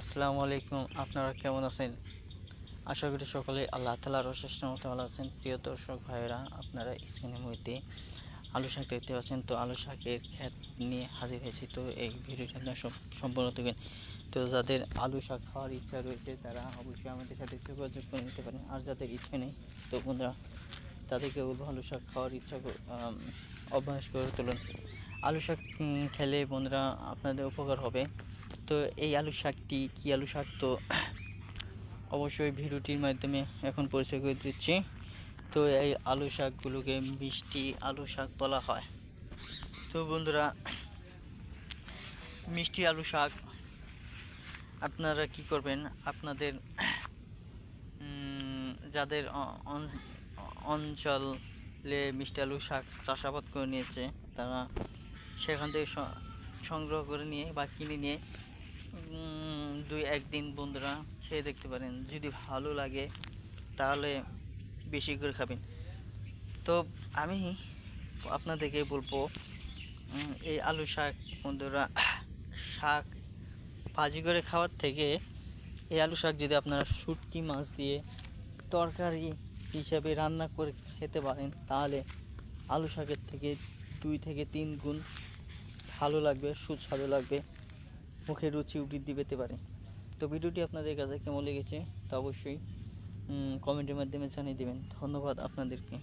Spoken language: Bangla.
আসসালামু আলাইকুম, আপনারা কেমন আছেন? আশা করি সকলে আল্লাহ তালার অশেষ মতো ভালো আছেন। প্রিয় দর্শক ভাইয়েরা, আপনারা স্ক্রিনের মধ্যে আলু শাক দেখতে পাচ্ছেন। তো আলু শাকের ক্ষেত নিয়ে হাজির হয়েছি। তো এই ভিডিওটা আপনার সম্পূর্ণ দেখবেন। তো যাদের আলু শাক খাওয়ার ইচ্ছা রয়েছে, তারা অবশ্যই আমাদের সাথে যোগাযোগ করে নিতে পারেন। আর যাদের ইচ্ছে নেই, তো বন্ধুরা, তাদেরকে বলব আলু শাক খাওয়ার ইচ্ছা অভ্যাস করে তুলুন। আলু শাক খেলে বন্ধুরা, আপনাদের উপকার হবে। তো এই আলু শাকটি কি আলু শাক? তো অবশ্যই ভিডিওটির মাধ্যমে এখন পরিচয় করে দিচ্ছি। তো এই আলু শাকগুলোকে মিষ্টি আলু শাক বলা হয়। তো বন্ধুরা, মিষ্টি আলু শাক আপনারা কি করবেন? আপনাদের যাদের অঞ্চলে মিষ্টি আলু শাক চাষাবাদ করে নিয়েছে, তারা সেখান থেকে সংগ্রহ করে নিয়ে বা কিনে নিয়ে দুই, একদিন বন্ধুরা খেয়ে দেখতে পারেন। যদি ভালো লাগে, তাহলে বেশি করে খাবেন। তো আমি আপনাদেরকে বলব এই আলু শাক, বন্ধুরা, শাক ভাজি করে খাওয়ার থেকে এই আলু শাক যদি আপনারা শুটকি মাছ দিয়ে তরকারি হিসাবে রান্না করে খেতে পারেন, তাহলে আলু শাকের থেকে দুই থেকে তিন গুণ ভালো লাগবে, সুস্বাদু লাগবে। মুখে রুচি বৃদ্ধি পেতে পারে। তো ভিডিওটি আপনাদের কাছে কেমন লেগেছে তা অবশ্যই কমেন্টের মাধ্যমে জানিয়ে দেবেন। ধন্যবাদ আপনাদেরকে।